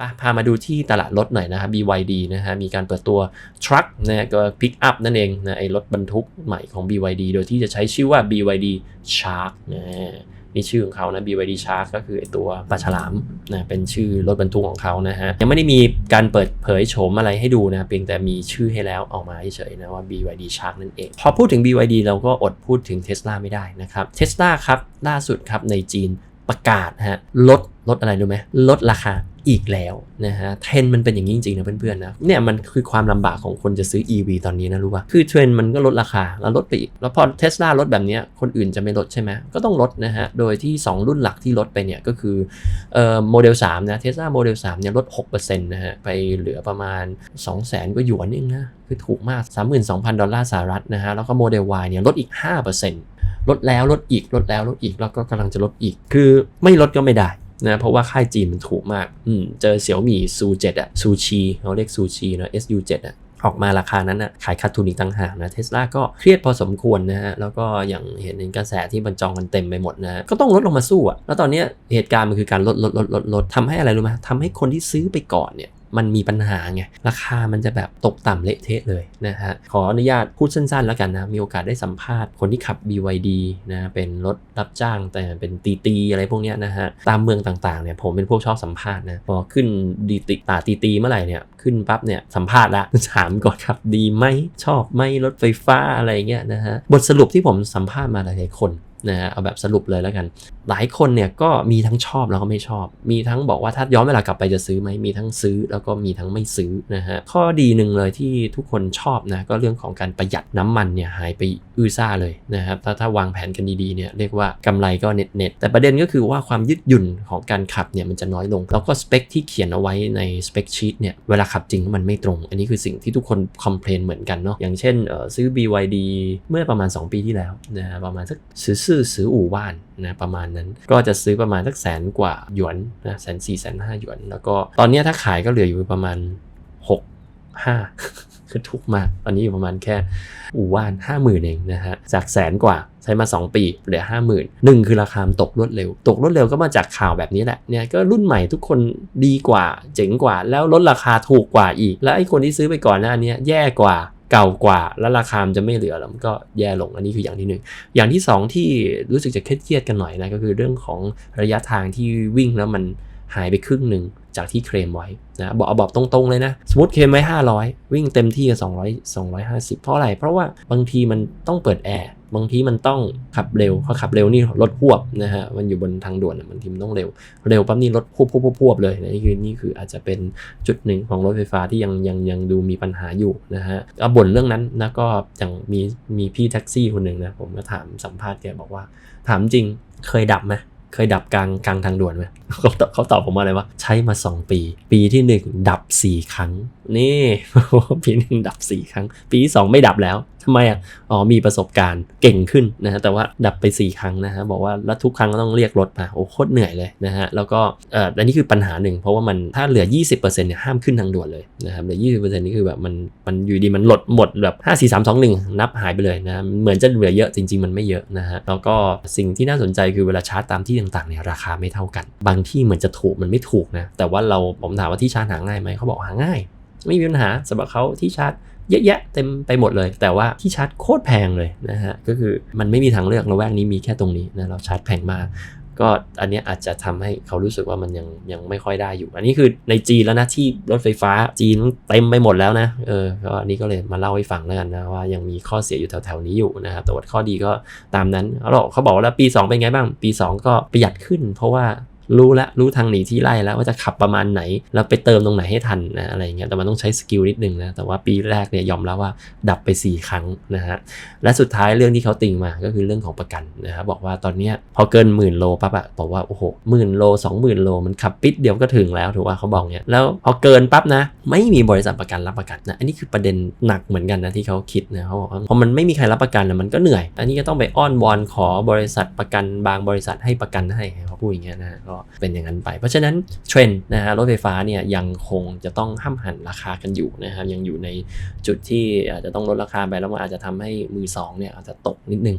ปะพามาดูที่ตลาดรถหน่อยนะครับ BYD นะฮะ มีการเปิดตัว truck นะก็ pick up นั่นเองนะไอรถบรรทุกใหม่ของ BYD โดยที่จะใช้ชื่อว่า BYD Shark นะนี่ชื่อของเขานะ BYD Shark ก็คือไอตัวปลาฉลามนะเป็นชื่อรถบรรทุกของเขานะฮะ ยังไม่ได้มีการเปิดเผยโฉมอะไรให้ดูนะ เพียงแต่มีชื่อให้แล้วออกมาเฉยๆนะว่า BYD Shark นั่นเอง พอพูดถึง BYD เราก็อดพูดถึง Tesla ไม่ได้นะครับ Tesla ครับล่าสุดครับในจีน ประกาศฮะลดลดอะไรรู้ไหมลดราคาอีกแล้วนะฮะเทรนมันเป็นอย่างนี้จริงๆนะเพื่อนๆนะเนี่ยมันคือความลำบากของคนจะซื้อ EV ตอนนี้นะรู้ป่ะคือเทรนมันก็ลดราคาแล้วลดไปอีก แล้วพอเทสลาลดแบบนี้คนอื่นจะไม่ลดใช่ไหมก็ต้องลดนะฮะโดยที่ 2 รุ่นหลักที่ลดไปเนี่ยก็คือเอ่อโมเดล3นะเทสลาโมเดล3เนี่ยลด6%นะฮะไปเหลือประมาณ 200,000กว่าหยวนเองนะคือถูกมาก 32,000 ดอลลาร์สหรัฐนะฮะแล้วก็โมเดล Y เนี่ยลดอีก 5% ลดแล้วลดอีกลดแล้วลดอีกแล้วก็กำลังจะลดอีก คือไม่ลดก็ไม่ได้นะเพราะว่าค่ายจีนมันถูกมากอืมเจอเสี่ยวมี่ซูเจ็ดอะซูชีเขาเรียกซูชีนะ SU7 อะออกมาราคานั้นอะขายขาดทุนอีกต่างหากนะเทสลาก็เครียดพอสมควรนะฮะ แล้วก็อย่างเห็นในกระแสที่บรรจองกันเต็มไปหมดนะฮะก็ต้องลดลงมาสู้อะแล้วตอนนี้เหตุการณ์มันคือการลดลดลดลดลดทำให้อะไรรู้ไหมทำให้คนที่ซื้อไปก่อนเนี่ย มันมีปัญหาไงราคามันจะแบบตกต่ำเละเทะเลยนะฮะขออนุญาตพูดสั้นๆ แล้วกันนะมีโอกาสได้สัมภาษณ์คนที่ขับ BYD นะเป็นรถรับจ้างแต่เป็นตีตีๆอะไรพวกเนี้ยนะฮะตามเมืองต่างๆเนี่ยผมเป็นพวกชอบสัมภาษณ์นะพอขึ้นดีติตาตีตีๆเมื่อไหร่เนี่ยขึ้นปั๊บเนี่ยสัมภาษณ์ละถามก่อนครับดีไหมชอบไหมรถไฟฟ้าอะไรเงี้ยนะฮะบทสรุปที่ผมสัมภาษณ์มาหลายๆคน นะฮะเอาแบบสรุปเลยแล้วกัน หลายคนเนี่ยก็มีทั้งชอบแล้วก็ไม่ชอบ มีทั้งบอกว่าถ้าย้อนเวลากลับไปจะซื้อไหมมีทั้งซื้อแล้วก็มีทั้งไม่ซื้อนะฮะข้อดีหนึ่งเลยที่ทุกคนชอบนะก็เรื่องของการประหยัดน้ำมันเนี่ยหายไปอื้อซ่าเลยนะครับถ้าถ้าวางแผนกันดีๆเนี่ยเรียกว่ากำไรก็เน็ตเน็ตแต่ประเด็นก็คือว่าความยืดหยุ่นของการขับเนี่ยมันจะน้อยลง แล้วก็สเปคที่เขียนเอาไว้ในสเปคชีตเนี่ยเวลาขับจริงมันไม่ตรง อันนี้คือสิ่งที่ทุกคนคอมเพลนเหมือนกันเนาะอย่างเช่นเออซื้อ BYD เมื่อประมาณ 2 ปีที่แล้วนะฮะประมาณสักซื้อซื้อซื้ออู่ว่านนะประมาณนั้นก็จะซื้อประมาณสักแสนกว่าหยวนนะแสนสี่แสนห้าหยวน แล้วก็ตอนนี้ถ้าขายก็เหลืออยู่ประมาณ 6 5 คือถูกมาก ตอนนี้อยู่ประมาณแค่อู่ว่านห้าหมื่นเองนะฮะจากแสนกว่าใช้มา 2 ปีเหลือห้าหมื่นหนึ่งคือราคามตกรวดเร็ว ตกรวดเร็วก็มาจากข่าวแบบนี้แหละเนี่ยก็รุ่นใหม่ทุกคนดีกว่า เจ๋งกว่า แล้วลดราคาถูกกว่าอีก แล้วไอ้คนที่ซื้อไปก่อนหน้านี้แย่กว่า เก่ากว่าแล้วราคามจะไม่เหลือแล้วมันก็แย่ลงอันนี้คืออย่างที่หนึ่งอย่างที่สองที่รู้สึกจะเครียดกันหน่อยนะก็คือเรื่องของระยะทางที่วิ่งแล้วมันหายไปครึ่งหนึ่งจากที่เคลมไว้นะบอกเอาบอกตรงๆเลยนะ สมมติเคลมไว้ 500 วิ่งเต็มที่กับ200 250 เพราะอะไร เพราะว่าบางทีมันต้องเปิดแอร์ บางทีมันต้องขับเร็วพอขับเร็วนี่รถควบนะฮะมันอยู่บนทางด่วนอะบางทีมันต้องเร็ว เร็วปั๊บนี่รถพวบพวบพวบพวบเลยนะนี่คือนี่คืออาจจะเป็นจุดหนึ่งของรถไฟฟ้าที่ยังยังยังดูมีปัญหาอยู่นะฮะก็บ่นเรื่องนั้นนะก็อย่างมีมีพี่แท็กซี่คนหนึ่งนะผมก็ถามสัมภาษณ์แกบอกว่า ถามจริงเคยดับไหมเคยดับกลางกลางทางด่วนไหมเขาตอบเขาตอบผมว่าอะไรวะใช้มา 2 ปี ปีที่ 1 ดับ 4 ครั้ง นี่ปีหนึ่งดับ 4 ครั้ง ปีที่ 2 ไม่ดับแล้วทำไมอะ อ๋อ มีประสบการณ์เก่งขึ้นนะฮะ แต่ว่าดับไป 4 ครั้งนะฮะ บอกว่าแล้วทุกครั้งก็ต้องเรียกรถมา โอ้โคตรเหนื่อยเลยนะฮะ แล้วก็เอ่ออันนี้คือปัญหาหนึ่ง เพราะว่ามันถ้าเหลือ 20%เนี่ยห้ามขึ้นทางด่วนเลยนะครับ เหลือ 20%นี่คือแบบมันมันอยู่ดีมันหลดหมดแบบ 5 4 3 2 1 นับหายไปเลยนะ เหมือนจะเหลือเยอะจริง ๆ มันไม่เยอะนะฮะ แล้วก็สิ่งที่น่าสนใจคือเวลาชาร์จตามที่ต่างๆเนี่ยราคาไม่เท่ากัน บางที่เหมือนจะถูกมันไม่ถูกนะ แต่ว่าเราผมถามว่าที่ชาร์จหาง่ายไหมเขาบอกหาง่าย ไม่มีปัญหาสำหรับเขาที่ชาร์จ เยอะแยะเต็มไปหมดเลย แต่ว่าที่ชาร์จโคตรแพงเลยนะฮะก็คือมันไม่มีทางเลือกระแวกนี้มีแค่ตรงนี้นะเราชาร์จแพงมากก็อันเนี้ยอาจจะทำให้เขารู้สึกว่ามันยังยังไม่ค่อยได้อยู่ อันนี้คือในจีนแล้วนะที่รถไฟฟ้าจีนเต็มไปหมดแล้วนะเออก็อันนี้ก็เลยมาเล่าให้ฟังแล้วกันนะว่ายังมีข้อเสียอยู่แถวๆนี้อยู่นะครับแต่ว่าข้อดีก็ตามนั้นเขาบอกเขาบอกว่าแล้วปี 2 เป็นไงบ้างปี 2 ก็ประหยัดขึ้น เพราะว่า รู้แล้วรู้ทางหนีที่ไล่แล้วว่าจะขับประมาณไหน แล้วไปเติมตรงไหนให้ทันนะอะไรเงี้ยแต่มันต้องใช้สกิลนิดนึงนะแต่ว่าปีแรกเนี่ยยอมแล้วว่าดับไป 4 ครั้งนะฮะและสุดท้ายเรื่องที่เขาติงมาก็คือเรื่องของประกันนะครับบอกว่าตอนเนี้ยพอเกินหมื่นโลปั๊บอะบอกว่าโอ้โหหมื่นโลสองหมื่นโลมันขับปิดเดียวก็ถึงแล้วถูกว่าเขาบอกเนี้ยแล้วพอเกินปั๊บนะ ไม่มีบริษัทประกันรับประกันนะอันนี้คือประเด็นหนักเหมือนกันนะที่เขาคิดนะเขาบอกว่าพอมันไม่มีใครรับประกันนะมันก็เหนื่อยอันนี้ก็ต้องไปอ้อนวอนขอบริษัทประกันบางบริษัทให้ประกันให้เขาพูดอย่างเงี้ยนะก็เป็นอย่างนั้นไป เพราะฉะนั้นเทรนด์นะฮะรถไฟฟ้าเนี่ยยังคงจะต้องห้ามหันราคากันอยู่นะครับยังอยู่ในจุดที่อาจจะต้องลดราคาไปแล้วมันอาจจะทำให้มือสองเนี่ยอาจจะตกนิดนึง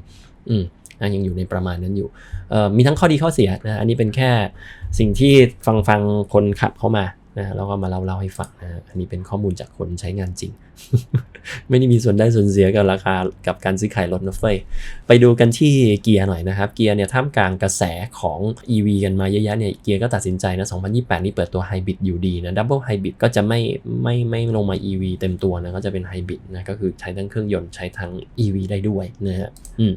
อืมนะยังอยู่ในประมาณนั้นอยู่ มีทั้งข้อดีข้อเสียนะอันนี้เป็นแค่สิ่งที่ฟังฟังคนขับเข้ามา นะฮะแล้วก็มาเล่าเล่าให้ฟังนะฮะอันนี้เป็นข้อมูลจากคนใช้งานจริง ไม่ได้มีส่วนได้ส่วนเสียกับราคากับการซื้อขายรถนะเฟ้ยไปดูกันที่เกียร์หน่อยนะครับ เกียร์เนี่ยท่ามกลางกระแสของ EV กันมาเยอะแยะเนี่ยเกียร์ก็ตัดสินใจนะ 2028 นี่เปิดตัวไฮบริดอยู่ดีนะดับเบิลไฮบริดก็จะไม่ไม่ไม่ลงมา EV เต็มตัวนะก็จะเป็นไฮบริดนะก็คือใช้ทั้งเครื่องยนต์ใช้ทั้ง EV ได้ด้วยนะฮะอืม